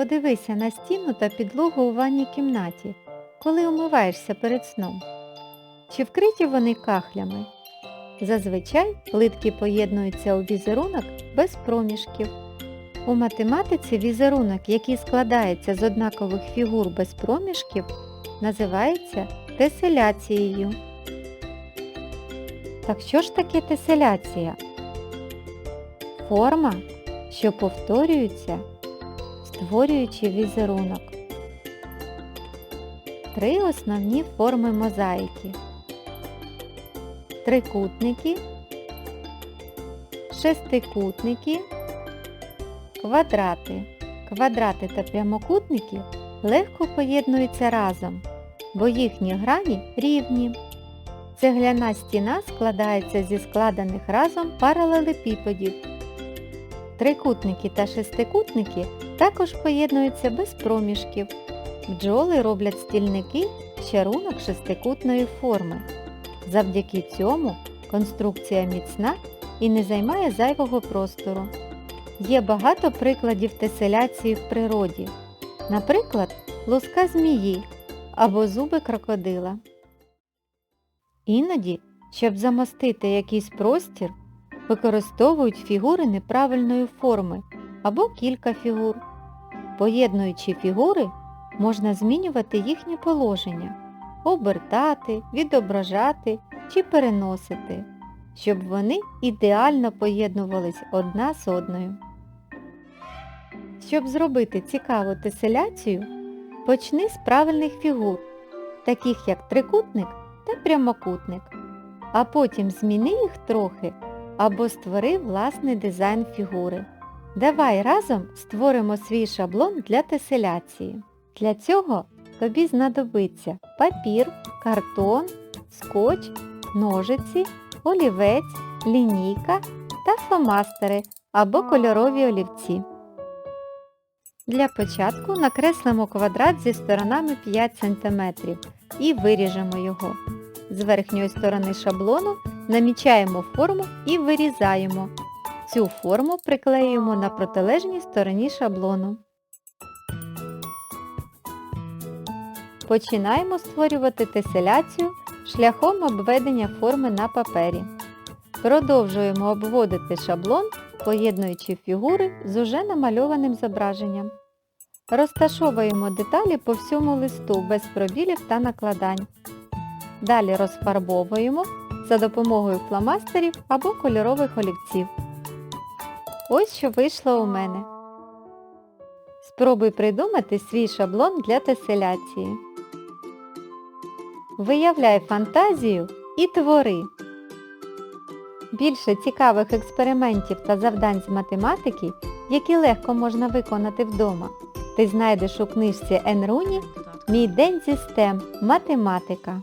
Подивися на стіну та підлогу у ванній кімнаті, коли умиваєшся перед сном. Чи вкриті вони кахлями? Зазвичай плитки поєднуються у візерунок без проміжків. У математиці візерунок, який складається з однакових фігур без проміжків, називається теселяцією. Так що ж таке теселяція? Форма, що повторюється, створюючи візерунок. Три основні форми мозаїки. Трикутники, шестикутники, квадрати. Квадрати та прямокутники легко поєднуються разом, бо їхні грані рівні. Цегляна стіна складається зі складених разом паралелепіпедів. Трикутники та шестикутники також поєднуються без проміжків. Бджоли роблять стільники чарунок шестикутної форми. Завдяки цьому конструкція міцна і не займає зайвого простору. Є багато прикладів теселяції в природі. Наприклад, луска змії або зуби крокодила. Іноді, щоб замостити якийсь простір, використовують фігури неправильної форми або кілька фігур. Поєднуючи фігури, можна змінювати їхнє положення, обертати, відображати чи переносити, щоб вони ідеально поєднувались одна з одною. Щоб зробити цікаву теселяцію, почни з правильних фігур, таких як трикутник та прямокутник, а потім зміни їх трохи або створи власний дизайн фігури. Давай разом створимо свій шаблон для теселяції. Для цього тобі знадобиться папір, картон, скотч, ножиці, олівець, лінійка та фломастери або кольорові олівці. Для початку накреслимо квадрат зі сторонами 5 см і виріжемо його. З верхньої сторони шаблону намічаємо форму і вирізаємо. Цю форму приклеюємо на протилежній стороні шаблону. Починаємо створювати теселяцію шляхом обведення форми на папері. Продовжуємо обводити шаблон, поєднуючи фігури з уже намальованим зображенням. Розташовуємо деталі по всьому листу без пробілів та накладань. Далі розфарбовуємо за допомогою фломастерів або кольорових олівців. Ось що вийшло у мене. Спробуй придумати свій шаблон для теселяції. Виявляй фантазію і твори. Більше цікавих експериментів та завдань з математики, які легко можна виконати вдома, ти знайдеш у книжці Енруні Мій день зі STEM. Математика.